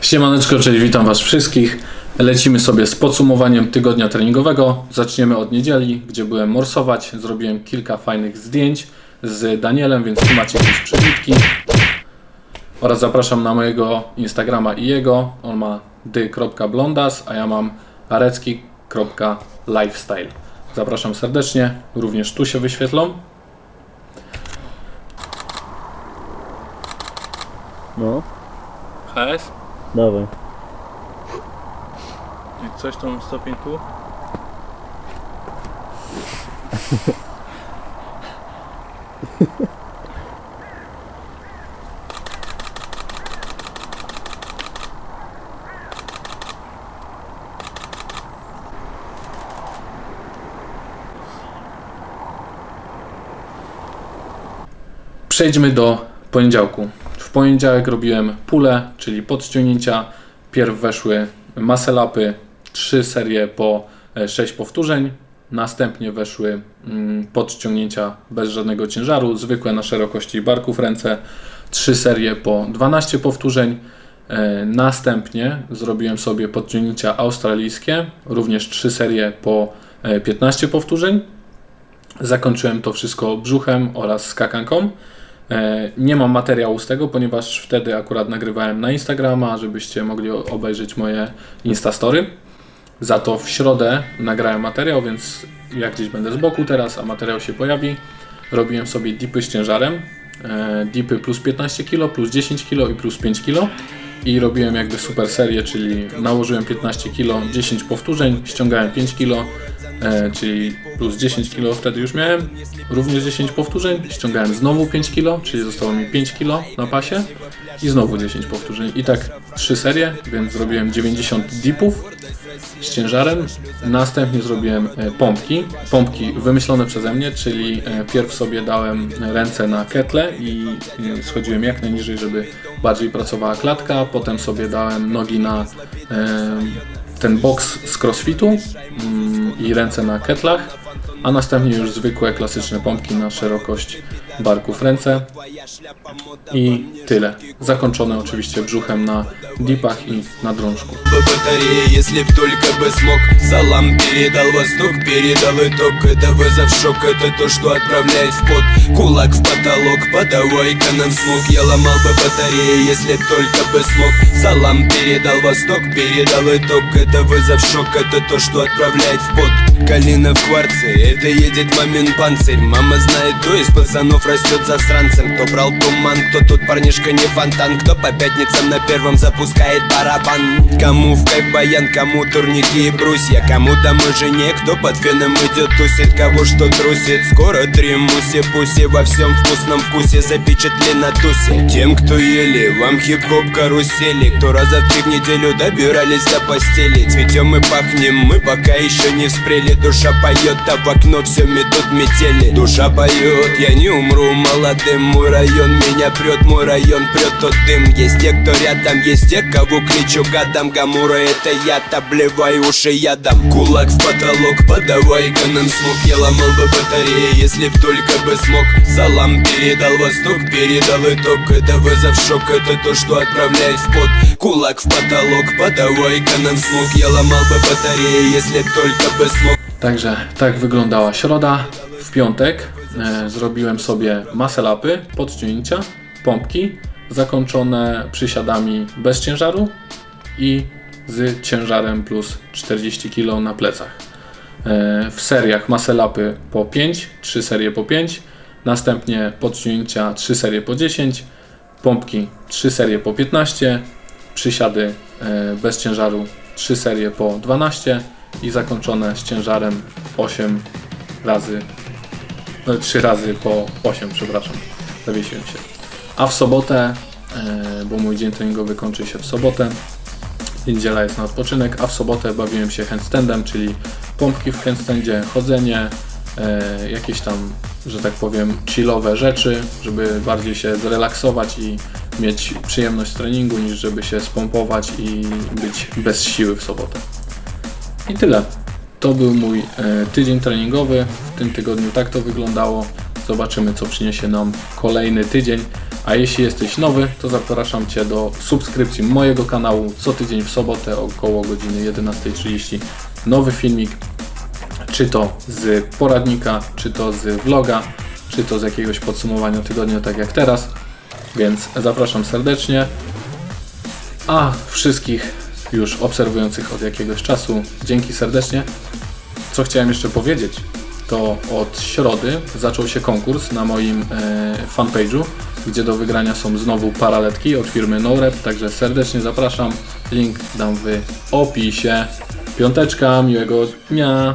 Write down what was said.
Siemaneczko, cześć, witam Was wszystkich. Lecimy sobie z podsumowaniem tygodnia treningowego. Zaczniemy od niedzieli, gdzie byłem morsować. Zrobiłem kilka fajnych zdjęć z Danielem, więc tu macie jakieś przebitki. Oraz zapraszam na mojego Instagrama i jego. On ma dy.blondas, a ja mam arecki.lifestyle. Zapraszam serdecznie. Również tu się wyświetlą. No, HS. Dawaj. I coś tam stopień tu? Przejdźmy do poniedziałku. Poniedziałek robiłem pulę, czyli podciągnięcia. Pierw weszły muscle-upy, trzy serie po 6 powtórzeń. Następnie weszły mm, podciągnięcia bez żadnego ciężaru, zwykłe na szerokości barków ręce, trzy serie po 12 powtórzeń. E, Następnie zrobiłem sobie podciągnięcia australijskie, również trzy serie po e, 15 powtórzeń. Zakończyłem to wszystko brzuchem oraz skakanką. E, Nie mam materiału z tego, ponieważ wtedy akurat nagrywałem na Instagrama, żebyście mogli obejrzeć moje Instastory. Za to w środę nagrałem materiał, więc jak gdzieś będę z boku teraz, a materiał się pojawi, robiłem sobie dipy z ciężarem. E, Dipy plus 15 kg, plus 10 kg i plus 5 kg. I robiłem jakby super serię, czyli nałożyłem 15 kg, 10 powtórzeń, ściągałem 5 kg, e, czyli plus 10 kg wtedy już miałem, również 10 powtórzeń, ściągałem znowu 5 kg, czyli zostało mi 5 kg na pasie i znowu 10 powtórzeń. I tak 3 serie, więc zrobiłem 90 dipów z ciężarem. Następnie zrobiłem e, pompki. Pompki wymyślone przeze mnie, czyli e, pierw sobie dałem ręce na ketle i e, schodziłem jak najniżej, żeby bardziej pracowała klatka. Potem sobie dałem nogi na ten boks z crossfitu mm, i ręce na ketlach, a następnie już zwykłe klasyczne pompki na szerokość barków ręce. I tyle. Zakończone oczywiście brzuchem na dipach i na drążku. если б только бы смог Салам передал восток, передал итог Это вызов шок, это то, что отправляет в пот Кулак в потолок, подавай-ка нам смог Я ломал бы батареи, если б только бы смог Салам передал восток, передал итог Это вызов шок, это то, что отправляет в пот Калина в кварце, это едет мамин панцирь Мама знает, кто из пацанов растет засранцем Кто брал туман, кто тут парнишка не фонтан Кто по пятницам на первом запускает барабан. Кому в кайф баян, кому турники и брусья. Кому домой жене, кто под феном идет тусит. Кого что трусит, скоро три муси. Пуси во всем вкусном вкусе запечатли на тусе. Тем, кто ели, вам хип-хоп карусели. Кто раза три в неделю добирались до постели. Цветем и пахнем, мы пока еще не вспрели. Душа поет, а в окно все метут метели. Душа поет, я не умру молодым Мой район меня прет, мой район прет тот дым. Есть те, кто рядом, есть те, кого кличу гадом. Гамура это я, обливай уши ядом. Кулак в потолок, подавай-ка нам смог. Я ломал бы батареи, если б только бы смог. Салам передал восток, передал итог. Это вызов шок, это то, что отправляет в пот. Кулак в потолок, подавай-ка нам смог. Я ломал бы батареи, если б только бы смог. Także tak wyglądała środa. W piątek zrobiłem sobie muscle-upy, podciągnięcia, pompki, zakończone przysiadami bez ciężaru i z ciężarem plus 40 kg na plecach. E, w seriach muscle-upy po 5, 3 serie po 5, następnie podciągnięcia 3 serie po 10, pompki 3 serie po 15, przysiady e, bez ciężaru 3 serie po 12 i zakończone z ciężarem 8 razy, no, 3 razy po 8, przepraszam, zawiesiłem się. A w sobotę, e, bo mój dzień treningowy kończy się w sobotę, niedziela jest na odpoczynek, a w sobotę bawiłem się handstandem, czyli pompki w handstandzie, chodzenie, e, jakieś tam, że tak powiem, chillowe rzeczy, żeby bardziej się zrelaksować i mieć przyjemność z treningu, niż żeby się spompować i być bez siły w sobotę. I tyle. To był mój e, tydzień treningowy. W tym tygodniu tak to wyglądało. Zobaczymy, co przyniesie nam kolejny tydzień. A jeśli jesteś nowy, to zapraszam Cię do subskrypcji mojego kanału. Co tydzień w sobotę około godziny 11.30 nowy filmik, czy to z poradnika, czy to z vloga, czy to z jakiegoś podsumowania tygodnia, tak jak teraz. Więc zapraszam serdecznie. A wszystkich już obserwujących od jakiegoś czasu, dzięki serdecznie. Co chciałem jeszcze powiedzieć, to od środy zaczął się konkurs na moim e, fanpage'u, gdzie do wygrania są znowu paraletki od firmy NoRep, także serdecznie zapraszam. Link dam w opisie. Piąteczka, miłego dnia.